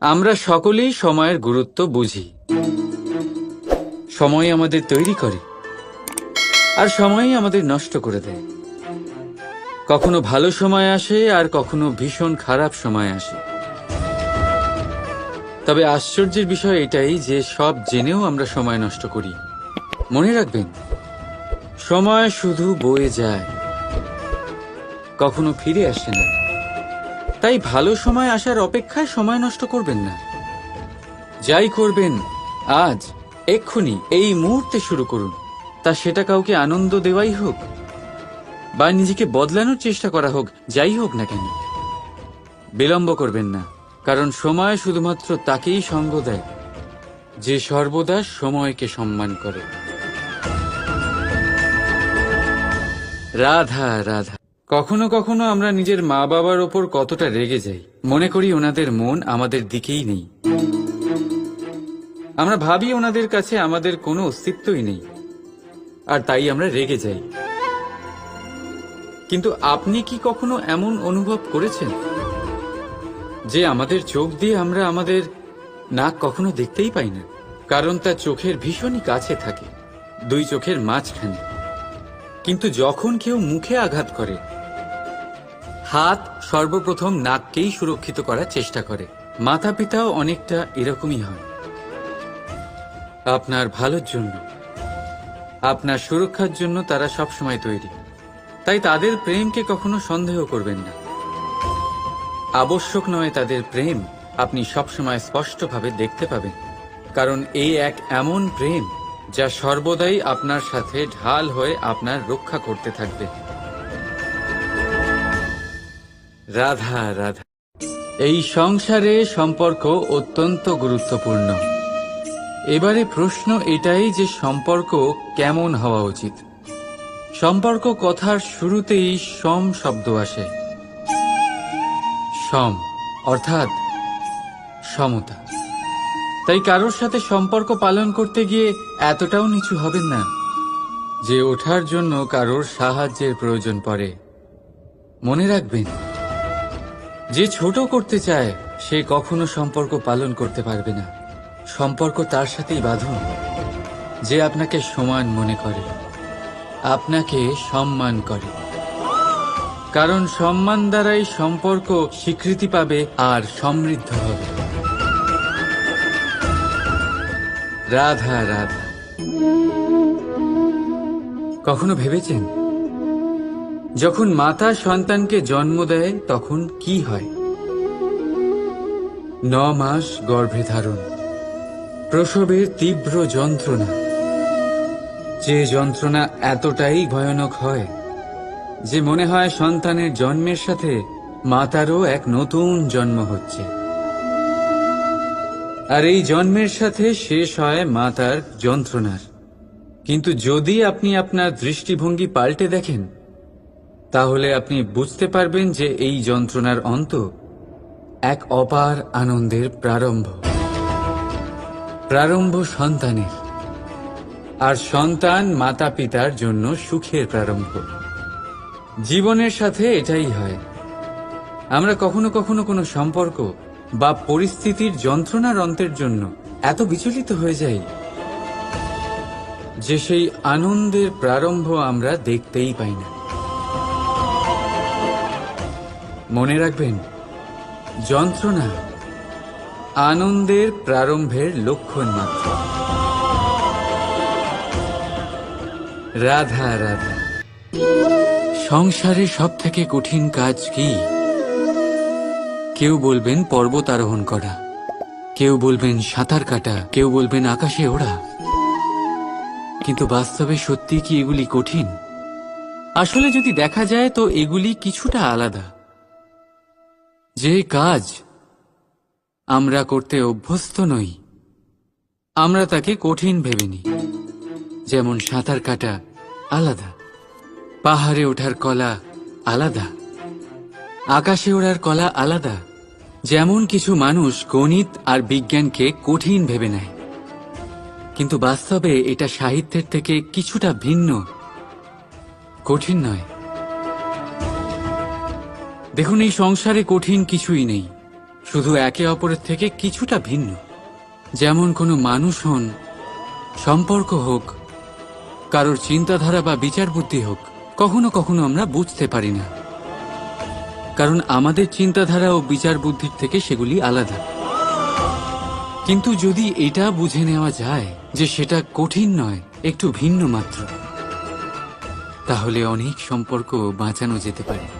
আমরা সকলেই সময়ের গুরুত্ব বুঝি। সময় আমাদের তৈরি করে আর সময়ই আমাদের নষ্ট করে দেয়। কখনো ভালো সময় আসে আর কখনো ভীষণ খারাপ সময় আসে। তবে আশ্চর্যের বিষয় এটাই যে সব জেনেও আমরা সময় নষ্ট করি। মনে রাখবেন, সময় শুধু বয়ে যায়, কখনো ফিরে আসে না। তাই ভালো সময় আসার অপেক্ষায় সময় নষ্ট করবেন না। যাই করবেন, আজ এক্ষুনি এই মুহূর্তে শুরু করুন। তা সেটা কাউকে আনন্দ দেওয়াই হোক, বা নিজেকে বদলানোর চেষ্টা করা হোক, যাই হোক না কেন। বিলম্ব করবেন না, কারণ সময় শুধুমাত্র তাকেই সঙ্গ দেয়, যে সর্বদা সময়কে সম্মান করে। রাধা রাধা। কখনো কখনো আমরা নিজের মা বাবার ওপর কতটা রেগে যাই। মনে করি ওনাদের মন আমাদের দিকেই নেই। আমরা ভাবি ওনাদের কাছে আমাদের কোনো অস্তিত্বই নেই। আর তাই আমরা রেগে যাই। কিন্তু আপনি কি কখনো এমন অনুভব করেছেন? যে আমাদের চোখ দিয়ে আমরা আমাদের নাক কখনো দেখতেই পাই না। কারণ তা চোখের ভীষণই কাছে থাকে। দুই চোখের মাঝখানে। কিন্তু যখন কেউ মুখে আঘাত করে হাত সর্বপ্রথম নাককেই সুরক্ষিত করার চেষ্টা করে। মাতা পিতাও অনেকটা এরকমই হয়। আপনার ভালোর জন্য। আপনার সুরক্ষার জন্য তারা সবসময় তৈরি। তাই তাদের প্রেমকে কখনো সন্দেহ করবেন না। আবশ্যক নয় তাদের প্রেম, আপনি সবসময় স্পষ্টভাবে দেখতে পাবেন। কারণ এই এক এমন প্রেম যা সর্বদাই আপনার সাথে ঢাল হয়ে আপনার রক্ষা করতে থাকবে। রাধা রাধা। এই সংসারে সম্পর্ক অত্যন্ত গুরুত্বপূর্ণ। এবারে প্রশ্ন এটাই যে সম্পর্ক কেমন হওয়া উচিত? সম্পর্ক কথার শুরুতেই সম শব্দ আসে। সম, অর্থাৎ সমতা। তাই কারোর সাথে সম্পর্ক পালন করতে গিয়ে এতটাও নিচু হবেন না, যে ওঠার জন্য কারোর সাহায্যের প্রয়োজন পড়ে। মনে রাখবেন যে ছোট করতে চায়, সে কখনো সম্পর্ক পালন করতে পারবে না। সম্পর্ক তার সাথেই বাঁধুন, যে আপনাকে সমান মনে করে, আপনাকে সম্মান করে। কারণ সম্মান দ্বারাই সম্পর্ক স্বীকৃতি পাবে আর সমৃদ্ধ হবে। রাধা রাধা। কখনো ভেবেছেন? যখন মাতা সন্তানকে জন্ম দেয়, তখন কি হয়? ন মাস গর্ভে ধারণ। প্রসবের তীব্র যন্ত্রণা। যে যন্ত্রণা এতটাই ভয়ানক হয় যে মনে হয় সন্তানের জন্মের সাথে মাতারও এক নতুন জন্ম হচ্ছে। আর এই জন্মের সাথে শেষ হয় মাতার যন্ত্রণার। কিন্তু যদি আপনি আপনার দৃষ্টিভঙ্গি পাল্টে দেখেন তাহলে আপনি বুঝতে পারবেন যে এই যন্ত্রণার অন্ত এক অপার আনন্দের প্রারম্ভ। প্রারম্ভ সন্তানের। আর সন্তান মাতা পিতার জন্য সুখের প্রারম্ভ। জীবনের সাথে এটাই হয়। আমরা কখনো কখনো কোনো সম্পর্ক বা পরিস্থিতির যন্ত্রণার অন্তের জন্য এত বিচলিত হয়ে যাই যে সেই আনন্দের প্রারম্ভ আমরা দেখতেই পাই না। মনে রাখবেন, যন্ত্রণা আনন্দের প্রারম্ভের লক্ষণ মাত্র। রাধা রাধা। সংসারে সব থেকে কঠিন কাজ কি? কেউ বলবেন পর্বত আরোহণ করা, কেউ বলবেন সাঁতার কাটা, কেউ বলবেন আকাশে ওড়া। কিন্তু বাস্তবে সত্যি কি এগুলি কঠিন? আসলে যদি দেখা যায় তো এগুলি কিছুটা আলাদা। যে কাজ আমরা করতে অভ্যস্ত নই, আমরা তাকে কঠিন ভেবে নিই। যেমন সাঁতার কাটা আলাদা, পাহাড়ে ওঠার কলা আলাদা, আকাশে ওড়ার কলা আলাদা, যেমন কিছু মানুষ গণিত আর বিজ্ঞানকে কঠিন ভেবে নেয়। কিন্তু বাস্তবে এটা সাহিত্যের থেকে কিছুটা ভিন্ন, কঠিন নয়। দেখুন, এই সংসারে কঠিন কিছুই নেই। শুধু একে অপরের থেকে কিছুটা ভিন্ন। যেমন কোনো মানুষ হন, সম্পর্ক হোক, কারোর চিন্তাধারা বা বিচার বুদ্ধি হোক, কখনো কখনো আমরা বুঝতে পারি না। কারণ আমাদের চিন্তাধারা ও বিচার বুদ্ধির থেকে সেগুলি আলাদা। কিন্তু যদি এটা বুঝে নেওয়া যায় যে সেটা কঠিন নয়, একটু ভিন্ন মাত্র, তাহলে অনেক সম্পর্ক বাঁচানো যেতে পারে।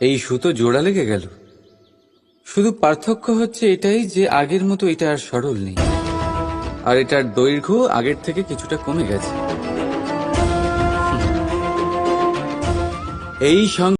এই সুতো জোড়া লেগে গেল। শুধু পার্থক্য হচ্ছে এটাই যে আগের মতো এটা আর সরল নেই। আর এটার দৈর্ঘ্য আগের থেকে কিছুটা কমে গেছে। এই